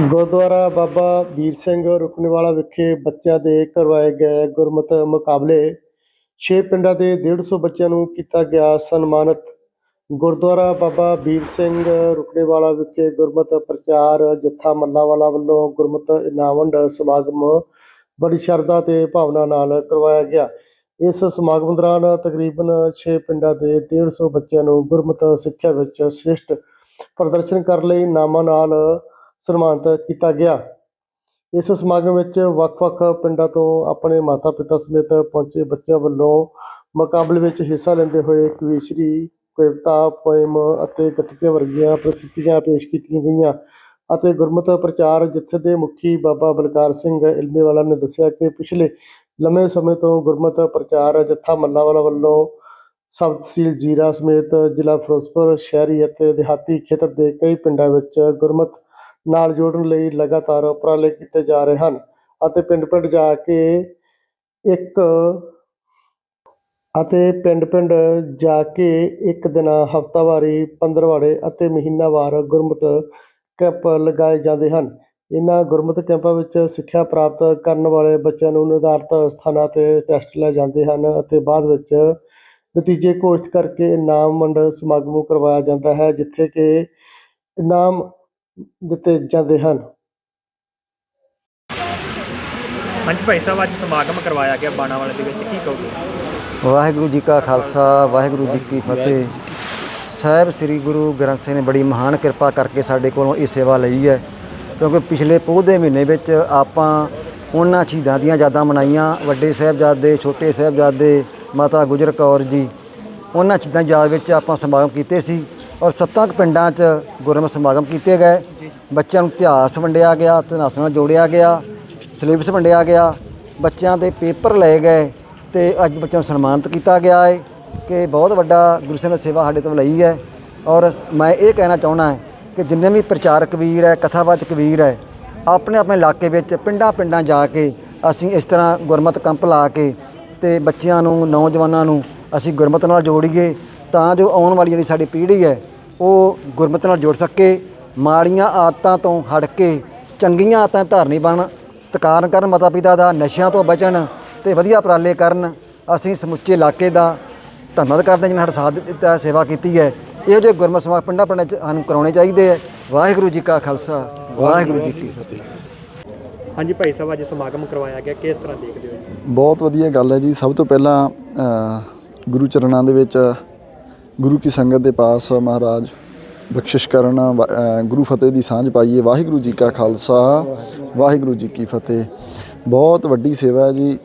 ਗੁਰਦੁਆਰਾ ਬਾਬਾ ਵੀਰ ਸਿੰਘ ਰੁਕਨਵਾਲਾ ਵਿਖੇ ਬੱਚਿਆਂ ਦੇ ਕਰਵਾਏ ਗਏ ਗੁਰਮਤਿ ਮੁਕਾਬਲੇ। ਛੇ ਪਿੰਡਾਂ ਦੇ 150 ਬੱਚਿਆਂ ਨੂੰ ਕੀਤਾ ਗਿਆ ਸਨਮਾਨਿਤ। ਗੁਰਦੁਆਰਾ ਬਾਬਾ ਵੀਰ ਸਿੰਘ ਰੁਕਨੇਵਾਲਾ ਵਿਖੇ ਗੁਰਮਤਿ ਪ੍ਰਚਾਰ ਜਥਾ ਮੱਲਾਂਵਾਲਾ ਵੱਲੋਂ ਗੁਰਮਤਿ ਇਨਾਮੰਡ ਸਮਾਗਮ ਬੜੀ ਸ਼ਰਧਾ ਤੇ ਭਾਵਨਾ ਨਾਲ ਕਰਵਾਇਆ ਗਿਆ। ਇਸ ਸਮਾਗਮ ਦੌਰਾਨ ਤਕਰੀਬਨ 6 ਪਿੰਡਾਂ ਦੇ 150 ਬੱਚਿਆਂ ਨੂੰ ਗੁਰਮਤਿ ਸਿੱਖਿਆ ਵਿੱਚ ਸ੍ਰੇਸ਼ਟ ਪ੍ਰਦਰਸ਼ਨ ਕਰਨ ਲਈ ਇਨਾਮਾਂ ਨਾਲ ਸਨਮਾਨਿਤ ਕੀਤਾ ਗਿਆ। ਇਸ ਸਮਾਗਮ ਵਿੱਚ ਵੱਖ-ਵੱਖ ਪਿੰਡਾਂ ਤੋਂ ਆਪਣੇ ਮਾਤਾ-ਪਿਤਾ ਸਮੇਤ ਪਹੁੰਚੇ ਬੱਚਿਆਂ ਵੱਲੋਂ ਮੁਕਾਬਲੇ ਵਿੱਚ ਹਿੱਸਾ ਲੈਂਦੇ ਹੋਏ ਕਵੀਸ਼ਰੀ ਕਵਿਤਾ, ਪੋਇਮ ਅਤੇ ਗੱਤਕੇ ਵਰਗੀਆਂ ਪ੍ਰਸਤੁਤੀਆਂ ਪੇਸ਼ ਕੀਤੀਆਂ ਗਈਆਂ ਅਤੇ ਗੁਰਮਤਿ ਪ੍ਰਚਾਰ ਜਿੱਥੇ ਦੇ ਮੁਖੀ ਬਾਬਾ ਬਲਕਾਰ ਸਿੰਘ ਇਲਮੇਵਾਲਾ ਨੇ ਦੱਸਿਆ ਕਿ ਪਿਛਲੇ ਲੰਮੇ ਸਮੇਂ ਤੋਂ ਗੁਰਮਤਿ ਪ੍ਰਚਾਰ ਜੱਥਾ ਮੱਲਾਂਵਾਲਾ ਵੱਲੋਂ ਸਬ ਤਹਿਸੀਲ ਜੀਰਾ ਸਮੇਤ ਜ਼ਿਲ੍ਹਾ ਫਿਰੋਜ਼ਪੁਰ, ਸ਼ਹਿਰੀ ਅਤੇ ਦਿਹਾਤੀ ਖੇਤਰ ਦੇ ਕਈ ਪਿੰਡਾਂ ਵਿੱਚ ਗੁਰਮਤਿ ਨਾਲ ਜੋੜਨ ਲਈ ਲਗਾਤਾਰ ਉਪਰਾਲੇ ਕੀਤੇ ਜਾ ਰਹੇ ਹਨ ਅਤੇ ਪਿੰਡ-ਪਿੰਡ ਜਾ ਕੇ ਇੱਕ ਅਤੇ ਪਿੰਡ-ਪਿੰਡ ਜਾ ਕੇ ਇੱਕ ਦਿਨ ਹਫ਼ਤਾਵਾਰੀ ਪੰਦਰਵਾੜੇ ਅਤੇ ਮਹੀਨਾਵਾਰ ਗੁਰਮਤਿ ਕੈਂਪ ਲਗਾਏ ਜਾਂਦੇ ਹਨ। ਇਹਨਾਂ ਗੁਰਮਤਿ ਕੈਂਪਾਂ ਵਿੱਚ ਸਿੱਖਿਆ ਪ੍ਰਾਪਤ ਕਰਨ ਵਾਲੇ ਬੱਚਿਆਂ ਨੂੰ ਨਿਰਧਾਰਤ ਸਥਾਨਾਂ ਤੇ ਟੈਸਟ ਲਏ ਜਾਂਦੇ ਹਨ ਅਤੇ ਬਾਅਦ ਵਿੱਚ ਨਤੀਜੇ ਘੋਸ਼ਿਤ ਕਰਕੇ ਇਨਾਮ ਵੰਡ ਸਮਾਗਮ ਕਰਵਾਇਆ ਜਾਂਦਾ ਹੈ, ਜਿੱਥੇ ਕਿ ਇਨਾਮ ਦਿੱਤੇ ਜਾਂਦੇ ਹਨ। ਹਾਂਜੀ ਭਾਈ ਸਾਹਿਬ ਅੱਜ ਸਮਾਗਮ ਕਰਵਾਇਆ ਗਿਆ ਬਾਣਾਵਾਲੇ ਦੇ ਵਿੱਚ ਕੀ ਕਹੋਗੇ? ਵਾਹਿਗੁਰੂ ਜੀ ਕਾ ਖਾਲਸਾ ਵਾਹਿਗੁਰੂ ਜੀ ਕੀ ਫਤਿਹ। ਸਾਹਿਬ ਸ੍ਰੀ ਗੁਰੂ ਗ੍ਰੰਥ ਸਾਹਿਬ ਨੇ ਬੜੀ ਮਹਾਨ ਕਿਰਪਾ ਕਰਕੇ ਸਾਡੇ ਕੋਲੋਂ ਇਹ ਸੇਵਾ ਲਈ ਹੈ ਕਿਉਂਕਿ ਪਿਛਲੇ ਪੋਹ ਦੇ ਮਹੀਨੇ ਵਿੱਚ ਆਪਾਂ ਉਹਨਾਂ ਸ਼ਹੀਦਾਂ ਦੀਆਂ ਯਾਦਾਂ ਮਨਾਈਆਂ। ਵੱਡੇ ਸਾਹਿਬਜ਼ਾਦੇ ਛੋਟੇ ਸਾਹਿਬਜ਼ਾਦੇ ਮਾਤਾ ਗੁਜਰ ਕੌਰ ਜੀ ਉਹਨਾਂ ਦੀ ਯਾਦ ਵਿੱਚ ਆਪਾਂ ਸਮਾਗਮ ਕੀਤੇ ਸੀ। ਔਰ ਸੱਤਾਂ ਕੁ ਪਿੰਡਾਂ 'ਚ ਗੁਰਮਤਿ ਸਮਾਗਮ ਕੀਤੇ ਗਏ। ਬੱਚਿਆਂ ਨੂੰ ਇਤਿਹਾਸ ਵੰਡਿਆ ਗਿਆ ਇਤਿਹਾਸ ਨਾਲ ਜੋੜਿਆ ਗਿਆ ਸਿਲੇਬਸ ਵੰਡਿਆ ਗਿਆ ਬੱਚਿਆਂ ਦੇ ਪੇਪਰ ਲਏ ਗਏ ਤੇ ਅੱਜ ਬੱਚਿਆਂ ਨੂੰ ਸਨਮਾਨਿਤ ਕੀਤਾ ਗਿਆ ਹੈ ਕਿ ਬਹੁਤ ਵੱਡਾ ਗੁਰੂ ਸਾਹਿਬ ਨੇ ਸੇਵਾ ਸਾਡੇ ਤੋਂ ਲਈ ਹੈ। ਔਰ ਮੈਂ ਇਹ ਕਹਿਣਾ ਚਾਹੁੰਦਾ ਹੈ ਕਿ ਜਿੰਨੇ ਵੀ ਪ੍ਰਚਾਰਕ ਵੀਰ ਹੈ ਕਥਾਵਾਚਕ ਵੀਰ ਹੈ ਆਪਣੇ ਆਪਣੇ ਇਲਾਕੇ ਵਿੱਚ ਪਿੰਡਾਂ ਪਿੰਡਾਂ ਜਾ ਕੇ ਅਸੀਂ ਇਸ ਤਰ੍ਹਾਂ ਗੁਰਮਤਿ ਕੰਪ ਲਾ ਕੇ ਤੇ ਬੱਚਿਆਂ ਨੂੰ ਨੌਜਵਾਨਾਂ ਨੂੰ ਅਸੀਂ ਗੁਰਮਤਿ ਨਾਲ ਜੋੜੀਏ। ਤਾਂ ਜੋ ਆਉਣ ਵਾਲੀ ਜਿਹੜੀ ਸਾਡੀ ਪੀੜ੍ਹੀ ਹੈ ਉਹ ਗੁਰਮਤਿ ਨਾਲ ਜੁੜ ਸਕੇ ਮਾੜੀਆਂ ਆਦਤਾਂ ਤੋਂ ਹਟ ਕੇ ਚੰਗੀਆਂ ਆਦਤਾਂ ਧਾਰਨੀ ਬਣ ਸਤਿਕਾਰ ਕਰਨ ਮਾਤਾ ਪਿਤਾ ਦਾ ਨਸ਼ਿਆਂ ਤੋਂ ਬਚਣ ਤੇ ਵਧੀਆ ਉਪਰਾਲੇ ਕਰਨ ਅਸੀਂ ਸਮੁੱਚੇ ਇਲਾਕੇ ਦਾ ਧੰਨਵਾਦ ਕਰਦੇ ਹਾਂ ਜਿਨ੍ਹਾਂ ਸਾਡਾ ਸਾਥ ਦਿੱਤਾ ਸੇਵਾ ਕੀਤੀ ਹੈ। ਇਹੋ ਜਿਹੇ ਗੁਰਮਤਿ ਸਮਾਗਮ ਪਿੰਡਾਂ ਪਿੰਡਾਂ 'ਚ ਸਾਨੂੰ ਕਰਾਉਣੇ ਚਾਹੀਦੇ ਹੈ। ਵਾਹਿਗੁਰੂ ਜੀ ਕਾ ਖਾਲਸਾ ਵਾਹਿਗੁਰੂ ਜੀ ਕੀ ਫਤਿਹ। ਹਾਂਜੀ ਭਾਈ ਸਾਹਿਬ ਅੱਜ ਸਮਾਗਮ ਕਰਵਾਇਆ ਗਿਆ ਕਿਸ ਤਰ੍ਹਾਂ ਦੇਖਦੇ ਹੋ ਜੀ? ਬਹੁਤ ਵਧੀਆ ਗੱਲ ਹੈ ਜੀ। ਸਭ ਤੋਂ ਪਹਿਲਾਂ ਅ, ਗੁਰੂ ਚਰਨਾਂ ਦੇ ਵਿੱਚ ਗੁਰੂ ਕੀ ਸੰਗਤ ਦੇ ਪਾਸ ਮਹਾਰਾਜ। ਬਖਸ਼ਿਸ਼ ਕਰਨ, ਵਾ- ਗੁਰੂ ਫਤਿਹ ਦੀ ਸਾਂਝ ਪਾਈਏ। ਵਾਹਿਗੁਰੂ ਜੀ ਕਾ ਖਾਲਸਾ, ਵਾਹਿਗੁਰੂ ਜੀ ਕੀ ਫਤਿਹ। ਬਹੁਤ ਵੱਡੀ ਸੇਵਾ ਹੈ ਜੀ।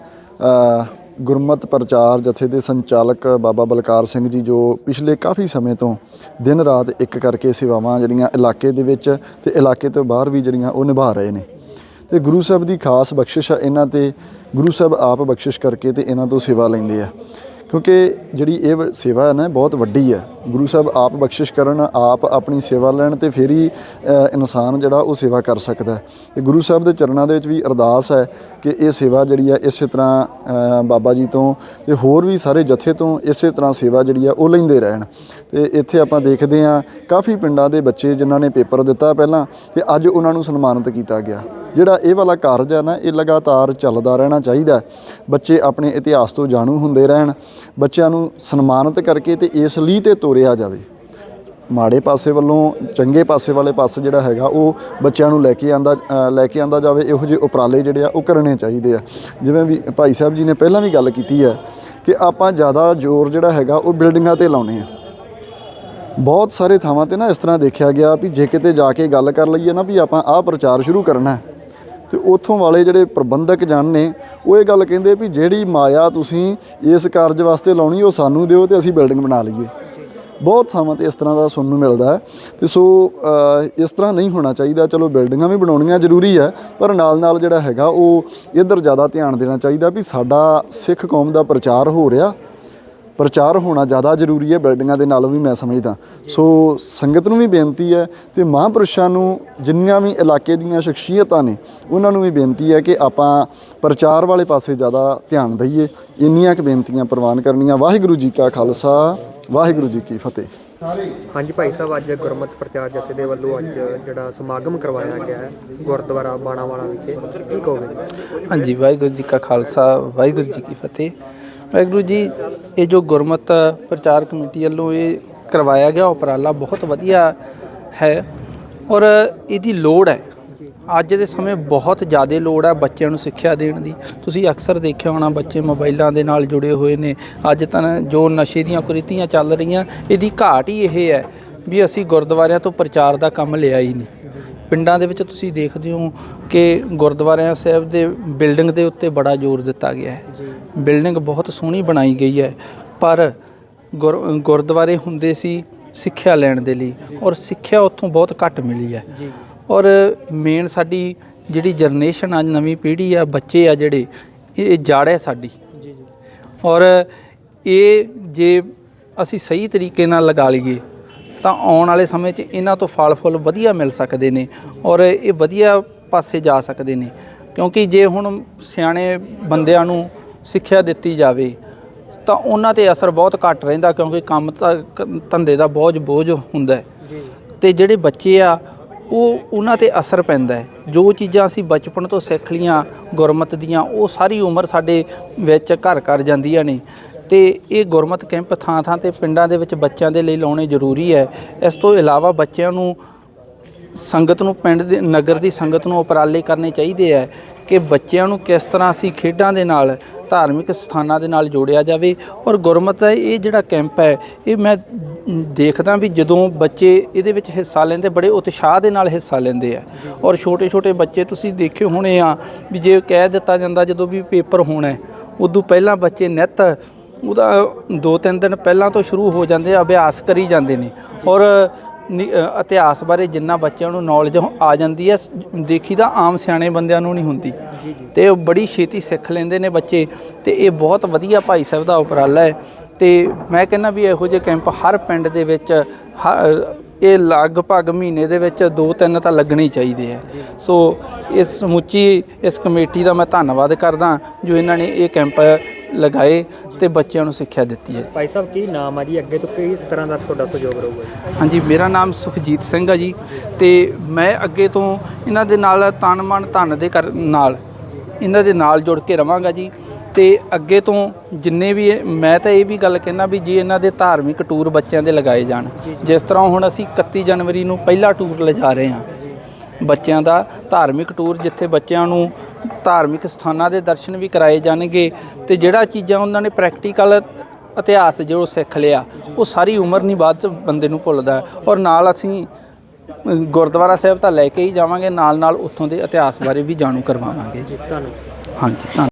ਗੁਰਮਤ ਪ੍ਰਚਾਰ ਜਥੇ ਦੇ ਸੰਚਾਲਕ ਬਾਬਾ ਬਲਕਾਰ ਸਿੰਘ ਜੀ, ਜੋ ਪਿਛਲੇ ਕਾਫੀ ਸਮੇਂ ਤੋਂ ਦਿਨ ਰਾਤ ਇੱਕ ਕਰਕੇ ਸੇਵਾਵਾਂ ਜਿਹੜੀਆਂ ਇਲਾਕੇ ਦੇ ਵਿੱਚ ਤੇ ਇਲਾਕੇ ਤੋਂ ਬਾਹਰ ਵੀ ਜਿਹੜੀਆਂ ਉਹ ਨਿਭਾ ਰਹੇ ਨੇ। ਤੇ ਗੁਰੂ ਸਾਹਿਬ ਦੀ ਖਾਸ ਬਖਸ਼ਿਸ਼ ਆ ਇਹਨਾਂ ਤੇ। ਗੁਰੂ ਸਾਹਿਬ ਆਪ ਬਖਸ਼ਿਸ਼ ਕਰਕੇ ਤੇ ਇਹਨਾਂ ਤੋਂ ਸੇਵਾ ਲੈਂਦੇ ਆ। ਕਿਉਂਕਿ ਜਿਹੜੀ ਇਹ ਵ- ਸੇਵਾ ਹੈ ਨਾ ਬਹੁਤ ਵੱਡੀ ਹੈ। ਗੁਰੂ ਸਾਹਿਬ, ਆਪ ਬਖਸ਼ਿਸ਼ ਕਰਨ, ਆਪ ਆਪਣੀ ਸੇਵਾ ਲੈਣ ਤੇ ਫਿਰ ਹੀ ਇਨਸਾਨ ਜਿਹੜਾ ਉਹ ਸੇਵਾ ਕਰ ਸਕਦਾ ਹੈ। ਤੇ ਗੁਰੂ ਸਾਹਿਬ ਦੇ ਚਰਨਾਂ ਦੇ ਵਿੱਚ ਵੀ ਅਰਦਾਸ ਹੈ ਕਿ ਇਹ ਸੇਵਾ ਜਿਹੜੀ ਆ ਇਸੇ ਤਰ੍ਹਾਂ ਬਾਬਾ ਜੀ ਤੋਂ ਤੇ ਹੋਰ ਵੀ ਸਾਰੇ ਜਥੇ ਤੋਂ ਇਸੇ ਤਰ੍ਹਾਂ ਸੇਵਾ ਜਿਹੜੀ ਆ ਉਹ ਲੈਂਦੇ ਰਹਿਣ। ਤੇ ਇੱਥੇ ਆਪਾਂ ਦੇਖਦੇ ਆ ਕਾਫੀ ਪਿੰਡਾਂ ਦੇ ਬੱਚੇ ਜਿਨ੍ਹਾਂ ਨੇ ਪੇਪਰ ਦਿੱਤਾ ਪਹਿਲਾਂ ਤੇ ਅੱਜ ਉਹਨਾਂ ਨੂੰ ਸਨਮਾਨਿਤ ਕੀਤਾ ਗਿਆ। ਜਿਹੜਾ ਇਹ ਵਾਲਾ ਕਾਰਜ ਹੈ ਨਾ, ਇਹ ਲਗਾਤਾਰ ਚੱਲਦਾ ਰਹਿਣਾ ਚਾਹੀਦਾ ਬੱਚੇ ਆਪਣੇ ਇਤਿਹਾਸ ਤੋਂ ਜਾਣੂ ਹੁੰਦੇ ਰਹਿਣ, ਬੱਚਿਆਂ ਨੂੰ ਸਨਮਾਨਿਤ ਕਰਕੇ ਤੇ ਇਸ ਲਈ ਤੇ ਤੋਰਿਆ ਜਾਵੇ। ਮਾੜੇ ਪਾਸੇ ਵੱਲੋਂ, ਚੰਗੇ ਪਾਸੇ ਵਾਲੇ ਪਾਸੇ ਜਿਹੜਾ ਹੈਗਾ, ਉਹ ਬੱਚਿਆਂ ਨੂੰ ਲੈ ਕੇ ਆਂਦਾ ਲੈ ਕੇ ਆਂਦਾ ਜਾਵੇ। ਇਹੋ ਜਿਹੇ ਉਪਰਾਲੇ ਜਿਹੜੇ ਆ, ਉਹ ਕਰਨੇ ਚਾਹੀਦੇ ਆ। ਜਿਵੇਂ ਵੀ ਭਾਈ ਸਾਹਿਬ ਜੀ ਨੇ ਪਹਿਲਾਂ ਵੀ ਗੱਲ ਕੀਤੀ ਹੈ ਕਿ ਆਪਾਂ ਜ਼ਿਆਦਾ ਜ਼ੋਰ ਜਿਹੜਾ ਹੈਗਾ, ਉਹ ਬਿਲਡਿੰਗਾਂ ਤੇ ਲਾਉਣੇ ਆ। ਬਹੁਤ ਸਾਰੇ ਥਾਵਾਂ ਤੇ ਨਾ ਇਸ ਤਰ੍ਹਾਂ ਦੇਖਿਆ ਗਿਆ ਵੀ ਜੇ ਕਿਤੇ ਜਾ ਕੇ ਗੱਲ ਕਰ ਲਈਏ ਨਾ ਵੀ ਆਪਾਂ ਆਹ ਪ੍ਰਚਾਰ ਸ਼ੁਰੂ ਕਰਨਾ ਹੈ। ਤੇ ਉਥੋਂ ਵਾਲੇ ਜਿਹੜੇ ਪ੍ਰਬੰਧਕ ਜਨ ਨੇ, ਉਹ ਇਹ ਗੱਲ ਕਹਿੰਦੇ ਵੀ ਜਿਹੜੀ ਮਾਇਆ ਤੁਸੀਂ ਇਸ ਕਾਰਜ ਵਾਸਤੇ ਲਾਉਣੀ, ਉਹ ਸਾਨੂੰ ਦਿਓ ਤੇ ਅਸੀਂ ਬਿਲਡਿੰਗ ਬਣਾ ਲਈਏ। ਬਹੁਤ ਥਾਵਾਂ ਤੇ ਇਸ ਤਰ੍ਹਾਂ ਦਾ ਸੁਣਨ ਨੂੰ ਮਿਲਦਾ ਹੈ। ਤੇ ਸੋ ਇਸ ਤਰ੍ਹਾਂ ਨਹੀਂ ਹੋਣਾ ਚਾਹੀਦਾ। ਚਲੋ, ਬਿਲਡਿੰਗਾਂ ਵੀ ਬਣਾਉਣੀਆਂ ਜ਼ਰੂਰੀ ਹੈ, ਪਰ ਨਾਲ ਨਾਲ ਜਿਹੜਾ ਹੈਗਾ, ਉਹ ਇੱਧਰ ਜ਼ਿਆਦਾ ਧਿਆਨ ਦੇਣਾ ਚਾਹੀਦਾ ਵੀ ਸਾਡਾ ਸਿੱਖ ਕੌਮ ਦਾ ਪ੍ਰਚਾਰ ਹੋ ਰਿਹਾ। ਪ੍ਰਚਾਰ ਹੋਣਾ ਜ਼ਿਆਦਾ ਜ਼ਰੂਰੀ ਹੈ ਬਿਲਡਿੰਗਾਂ ਦੇ ਨਾਲੋਂ ਵੀ ਮੈਂ ਸਮਝਦਾ। ਸੋ, ਸੰਗਤ ਨੂੰ ਵੀ ਬੇਨਤੀ ਹੈ ਤੇ ਮਹਾਂਪੁਰਸ਼ਾਂ ਨੂੰ ਜਿੰਨੀਆਂ ਵੀ ਇਲਾਕੇ ਦੀਆਂ ਸ਼ਖਸੀਅਤਾਂ ਨੇ, ਉਹਨਾਂ ਨੂੰ ਵੀ ਬੇਨਤੀ ਹੈ ਕਿ ਆਪਾਂ ਪ੍ਰਚਾਰ ਵਾਲੇ ਪਾਸੇ ਜ਼ਿਆਦਾ ਧਿਆਨ ਦਈਏ। ਇੰਨੀਆਂ ਕੁ ਬੇਨਤੀਆਂ ਪ੍ਰਵਾਨ ਕਰਨੀਆਂ। ਵਾਹਿਗੁਰੂ ਜੀ ਕਾ ਖਾਲਸਾ। ਵਾਹਿਗੁਰੂ ਜੀ ਕੀ ਫਤਿਹ। ਹਾਂਜੀ ਭਾਈ ਸਾਹਿਬ ਅੱਜ ਗੁਰਮਤਿ ਪ੍ਰਚਾਰ ਜਥੇ ਦੇ ਵੱਲੋਂ ਅੱਜ ਜਿਹੜਾ ਸਮਾਗਮ ਕਰਵਾਇਆ ਗਿਆ ਹੈ ਗੁਰਦੁਆਰਾ ਬਾਣਾਵਾਲਾ ਵਿਖੇ। ਕੀ ਕਹੋਗੇ ਹਾਂਜੀ ਵਾਹਿਗੁਰੂ ਜੀ ਕਾ ਖਾਲਸਾ ਵਾਹਿਗੁਰੂ ਜੀ ਕੀ ਫਤਿਹ। ਵਾਹਿਗੁਰੂ ਜੀ ਇਹ ਜੋ ਗੁਰਮਤ ਪ੍ਰਚਾਰ ਕਮੇਟੀ ਵੱਲੋਂ ਇਹ ਕਰਵਾਇਆ ਗਿਆ ਉਪਰਾਲਾ ਬਹੁਤ ਵਧੀਆ ਹੈ ਔਰ ਇਹਦੀ ਲੋੜ ਹੈ। ਅੱਜ ਦੇ ਸਮੇਂ ਬਹੁਤ ਜ਼ਿਆਦਾ ਲੋੜ ਹੈ ਬੱਚਿਆਂ ਨੂੰ ਸਿੱਖਿਆ ਦੇਣ ਦੀ। ਤੁਸੀਂ ਅਕਸਰ ਦੇਖਿਆ ਹੋਣਾ ਬੱਚੇ ਮੋਬਾਈਲਾਂ ਦੇ ਨਾਲ ਜੁੜੇ ਹੋਏ ਨੇ। ਅੱਜ ਤਾਂ ਜੋ ਨਸ਼ੇ ਦੀਆਂ ਕੁਰੀਤੀਆਂ ਚੱਲ ਰਹੀਆਂ ਇਹਦੀ ਘਾਟ ਹੀ ਇਹ ਹੈ ਵੀ ਅਸੀਂ ਗੁਰਦੁਆਰਿਆਂ ਤੋਂ ਪ੍ਰਚਾਰ ਦਾ ਕੰਮ ਲਿਆ ਹੀ ਨਹੀਂ। ਪਿੰਡਾਂ ਦੇ ਵਿੱਚ ਤੁਸੀਂ ਦੇਖਦੇ ਹੋ ਕਿ ਗੁਰਦੁਆਰਿਆਂ ਸਾਹਿਬ ਦੇ ਬਿਲਡਿੰਗ ਦੇ ਉੱਤੇ ਬੜਾ ਜ਼ੋਰ ਦਿੱਤਾ ਗਿਆ ਹੈ। ਬਿਲਡਿੰਗ ਬਹੁਤ ਸੋਹਣੀ ਬਣਾਈ ਗਈ ਹੈ ਪਰ ਗੁਰ- ਗੁਰਦੁਆਰੇ ਹੁੰਦੇ ਸੀ ਸਿੱਖਿਆ ਲੈਣ ਦੇ ਲਈ ਔਰ ਸਿੱਖਿਆ ਉੱਥੋਂ ਬਹੁਤ ਘੱਟ ਮਿਲੀ ਹੈ। ਔਰ ਮੇਨ ਸਾਡੀ ਜਿਹੜੀ ਜਨਰੇਸ਼ਨ ਆ ਨਵੀਂ ਪੀੜ੍ਹੀ ਆ ਬੱਚੇ ਆ ਜਿਹੜੇ ਇਹ ਜੜ ਹੈ ਸਾਡੀ। ਔਰ ਇਹ ਜੇ ਅਸੀਂ ਸਹੀ ਤਰੀਕੇ ਨਾਲ ਲਗਾ ਲਈਏ ਤਾਂ ਆਉਣ ਵਾਲੇ ਸਮੇਂ 'ਚ ਇਹਨਾਂ ਤੋਂ ਫਲ ਫੁੱਲ ਵਧੀਆ ਮਿਲ ਸਕਦੇ ਨੇ ਔਰ ਇਹ ਵਧੀਆ ਪਾਸੇ ਜਾ ਸਕਦੇ ਨੇ। ਕਿਉਂਕਿ ਜੇ ਹੁਣ ਸਿਆਣੇ ਬੰਦਿਆਂ ਨੂੰ ਸਿੱਖਿਆ ਦਿੱਤੀ ਜਾਵੇ ਤਾਂ ਉਹਨਾਂ ਤੇ ਅਸਰ ਬਹੁਤ ਘੱਟ ਰਹਿੰਦਾ ਕਿਉਂਕਿ ਕੰਮ ਤਾਂ ਧੰਦੇ ਦਾ ਬੋਝ ਬੋਝ ਹੁੰਦਾ ਹੈ। ਤੇ ਜਿਹੜੇ ਬੱਚੇ ਆ ਉਹ ਉਹਨਾਂ ਤੇ ਅਸਰ ਪੈਂਦਾ ਹੈ। ਜੋ ਚੀਜ਼ਾਂ ਅਸੀਂ ਬਚਪਨ ਤੋਂ ਸਿੱਖ ਲੀਆਂ ਗੁਰਮਤ ਦੀਆਂ, ਉਹ ਸਾਰੀ ਉਮਰ ਸਾਡੇ ਵਿੱਚ ਘਰ ਘਰ ਜਾਂਦੀਆਂ ਨੇ। ਤੇ ਇਹ ਗੁਰਮਤ ਕੈਂਪ ਥਾਂ ਥਾਂ ਤੇ ਪਿੰਡਾਂ ਦੇ ਵਿੱਚ ਬੱਚਿਆਂ ਦੇ ਲਈ ਲਾਉਣੇ ਜ਼ਰੂਰੀ ਹੈ। ਇਸ ਤੋਂ ਇਲਾਵਾ ਬੱਚਿਆਂ ਨੂੰ ਸੰਗਤ ਨੂੰ, ਪਿੰਡ ਦੇ, ਨਗਰ ਦੀ ਸੰਗਤ ਨੂੰ ਉਪਰਾਲੇ ਕਰਨੇ ਚਾਹੀਦੇ ਹੈ ਕਿ ਬੱਚਿਆਂ ਨੂੰ ਕਿਸ ਤਰ੍ਹਾਂ ਅਸੀਂ ਖੇਡਾਂ ਦੇ ਨਾਲ ਧਾਰਮਿਕ ਸਥਾਨਾਂ ਦੇ ਨਾਲ ਜੋੜਿਆ ਜਾਵੇ ਔਰ ਗੁਰਮਤ ਦਾ ਇਹ ਜਿਹੜਾ ਕੈਂਪ ਹੈ, ਇਹ ਮੈਂ ਦੇਖਦਾ ਵੀ ਜਦੋਂ ਬੱਚੇ ਇਹਦੇ ਵਿੱਚ ਹਿੱਸਾ ਲੈਂਦੇ, ਬੜੇ ਉਤਸ਼ਾਹ ਦੇ ਨਾਲ ਹਿੱਸਾ ਲੈਂਦੇ ਆ। ਔਰ ਛੋਟੇ ਛੋਟੇ ਬੱਚੇ ਤੁਸੀਂ ਦੇਖੇ ਹੋਣੇ ਆ ਵੀ ਜੇ ਕਹਿ ਦਿੱਤਾ ਜਾਂਦਾ ਜਦੋਂ ਵੀ ਪੇਪਰ ਹੋਣਾ ਉਦੋਂ ਪਹਿਲਾਂ ਬੱਚੇ ਨਿੱਤ ਉਹਦਾ ਦੋ ਤਿੰਨ ਦਿਨ ਪਹਿਲਾਂ ਤੋਂ ਸ਼ੁਰੂ ਹੋ ਜਾਂਦੇ ਆ, ਅਭਿਆਸ ਕਰੀ ਜਾਂਦੇ ਨੇ। ਔਰ ਇਤਿਹਾਸ ਬਾਰੇ ਜਿੰਨਾ ਬੱਚਿਆਂ ਨੂੰ ਨੌਲੇਜ ਆ ਜਾਂਦੀ ਹੈ ਸ- ਦੇਖੀਦਾ ਆਮ ਸਿਆਣੇ ਬੰਦਿਆਂ ਨੂੰ ਨਹੀਂ ਹੁੰਦੀ। ਤੇ ਉਹ ਬੜੀ ਛੇਤੀ ਸਿੱਖ ਲੈਂਦੇ ਨੇ ਬੱਚੇ ਤੇ ਇਹ ਬਹੁਤ ਵਧੀਆ ਭਾਈ ਸਾਹਿਬ ਦਾ ਉਪਰਾਲਾ ਹੈ। ਤੇ ਮੈਂ ਕਹਿੰਦਾ ਵੀ ਇਹੋ ਜਿਹੇ ਕੈਂਪ ਹਰ ਪਿੰਡ ਦੇ ਵਿੱਚ ਇਹ ਲਗਭਗ ਮਹੀਨੇ ਦੇ ਵਿੱਚ ਦੋ ਤਿੰਨ ਤਾਂ ਲੱਗਣੇ ਚਾਹੀਦੇ ਆ। ਸੋ ਇਸ ਸਮੁੱਚੀ ਇਸ ਕਮੇਟੀ ਦਾ ਮੈਂ ਧੰਨਵਾਦ ਕਰਦਾ ਜੋ ਇਹਨਾਂ ਨੇ ਇਹ ਕੈਂਪ ਲਗਾਏ। ਤੇ ਬੱਚਿਆਂ ਨੂੰ ਸਿੱਖਿਆ ਦਿੱਤੀ ਹੈ। ਭਾਈ ਸਾਹਿਬ ਕੀ ਨਾਮ ਆ ਜੀ? ਅੱਗੇ ਤੋਂ ਕਿਸ ਤਰ੍ਹਾਂ ਦਾ ਤੁਹਾਡਾ ਸਹਿਯੋਗ ਰਹੂਗਾ ਜੀ? ਹਾਂਜੀ ਮੇਰਾ ਨਾਮ ਸੁਖਜੀਤ ਸਿੰਘ ਆ ਜੀ ਤੇ ਮੈਂ ਅੱਗੇ ਤੋਂ ਇਹਨਾਂ ਦੇ ਨਾਲ ਤਨ ਮਨ ਧਨ ਦੇ ਕਰ ਨਾਲ ਇਹਨਾਂ ਦੇ ਨਾਲ ਜੁੜ ਕੇ ਰਵਾਂਗਾ ਜੀ ਤੇ ਅੱਗੇ ਤੋਂ ਜਿੰਨੇ ਵੀ ਮੈਂ ਤਾਂ ਇਹ ਵੀ ਗੱਲ ਕਹਿਣਾ ਵੀ ਜੇ ਇਹਨਾਂ ਦੇ ਧਾਰਮਿਕ ਟੂਰ ਬੱਚਿਆਂ ਦੇ ਲਗਾਏ ਜਾਣ। ਜਿਸ ਤਰ੍ਹਾਂ ਹੁਣ ਅਸੀਂ 31 ਜਨਵਰੀ ਨੂੰ ਪਹਿਲਾ ਟੂਰ ਲਿਜਾ ਰਹੇ ਹਾਂ। ਬੱਚਿਆਂ ਦਾ ਧਾਰਮਿਕ ਟੂਰ ਜਿੱਥੇ ਬੱਚਿਆਂ ਨੂੰ ਧਾਰਮਿਕ ਸਥਾਨਾਂ ਦੇ ਦਰਸ਼ਨ ਵੀ ਕਰਾਏ ਜਾਣਗੇ ਤੇ ਜਿਹੜਾ ਚੀਜ਼ਾਂ ਉਹਨਾਂ ਨੇ ਪ੍ਰੈਕਟੀਕਲ ਇਤਿਹਾਸ ਜੋ ਸਿੱਖ ਲਿਆ ਉਹ ਸਾਰੀ ਉਮਰ ਨਹੀਂ ਬਾਅਦ ਚ ਬੰਦੇ ਨੂੰ ਭੁੱਲਦਾ ਔਰ ਨਾਲ ਅਸੀਂ ਗੁਰਦੁਆਰਾ ਸਾਹਿਬ ਤਾਂ ਲੈ ਕੇ ਹੀ ਜਾਵਾਂਗੇ ਨਾਲ ਨਾਲ ਉੱਥੋਂ ਦੇ ਇਤਿਹਾਸ ਬਾਰੇ ਵੀ ਜਾਣੂ ਕਰਵਾਵਾਂਗੇ ਧੰਨਵਾਦ। ਹਾਂਜੀ ਧੰਨ